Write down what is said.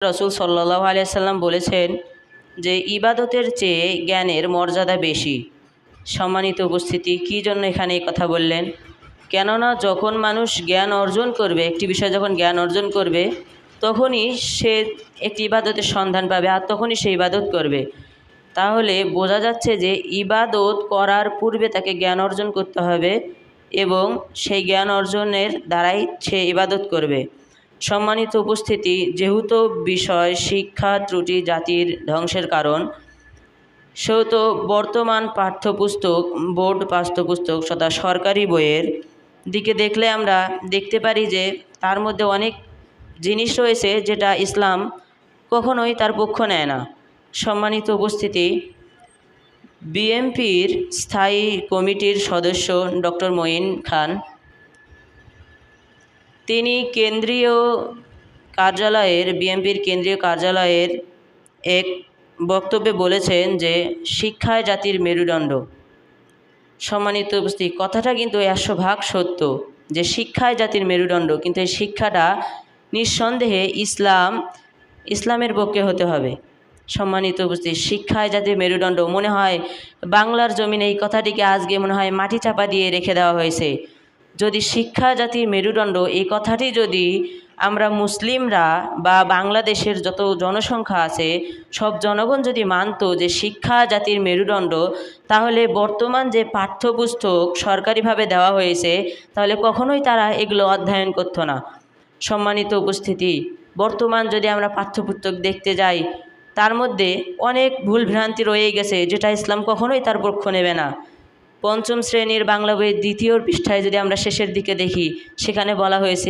রসুল সাল্লাহ আলিয়াল্লাম বলেছেন যে ইবাদতের চেয়ে জ্ঞানের মর্যাদা বেশি। সম্মানিত উপস্থিতি, কী জন্য এখানে এই কথা বললেন? কেননা যখন মানুষ জ্ঞান অর্জন করবে, একটি বিষয় যখন জ্ঞান অর্জন করবে, তখনই সে একটি ইবাদতের সন্ধান পাবে আর তখনই সে ইবাদত করবে। তাহলে বোঝা যাচ্ছে যে ইবাদত করার পূর্বে তাকে জ্ঞান অর্জন করতে হবে এবং সেই জ্ঞান অর্জনের দ্বারাই সে ইবাদত করবে। সম্মানিত উপস্থিতি, যেহেতু বিষয় শিক্ষা ত্রুটি জাতির ধ্বংসের কারণ, সেহেতু বর্তমান পাঠ্যপুস্তক, বোর্ড পাঠ্যপুস্তক তথা সরকারি বইয়ের। দিকে দেখলে আমরা দেখতে পারি যে, তার মধ্যে অনেক জিনিস রয়েছে যেটা ইসলাম কখনোই তার পক্ষ নেয় না। সম্মানিত উপস্থিতি, বিএমপির স্থায়ী কমিটির সদস্য ডক্টর মঈন খান তিনি কেন্দ্রীয় কার্যালয়ের, বিএনপির কেন্দ্রীয় কার্যালয়ের এক বক্তব্যে বলেছেন যে, শিক্ষায় জাতির মেরুদণ্ড। সম্মানিত উপস্থিতি, কথাটা কিন্তু একশো ভাগ সত্য যে, শিক্ষায় জাতির মেরুদণ্ড, কিন্তু এই শিক্ষাটা নিঃসন্দেহে ইসলাম, ইসলামের পক্ষে হতে হবে। সম্মানিত উপস্থিতি, শিক্ষায় জাতির মেরুদণ্ড, মনে হয় বাংলার জমিনে এই কথাটিকে আজকে মনে হয় মাটি চাপা দিয়ে রেখে দেওয়া হয়েছে। যদি শিক্ষা জাতির মেরুদণ্ড, এই কথাটি যদি আমরা মুসলিমরা বা বাংলাদেশের যত জনসংখ্যা আছে, সব জনগণ যদি মানত যে শিক্ষা জাতির মেরুদণ্ড, তাহলে বর্তমান যে পাঠ্যপুস্তক সরকারিভাবে দেওয়া হয়েছে, তাহলে কখনোই তারা এগুলো অধ্যয়ন করতো না। সম্মানিত উপস্থিতি, বর্তমান যদি আমরা পাঠ্যপুস্তক দেখতে যাই, তার মধ্যে অনেক ভুল ভ্রান্তি রয়ে গেছে, যেটা ইসলাম কখনোই তার পক্ষ নেবে না। পঞ্চম শ্রেণির বাংলা বইয়ের দ্বিতীয় পৃষ্ঠায় যদি আমরা শেষের দিকে দেখি সেখানে বলা হয়েছে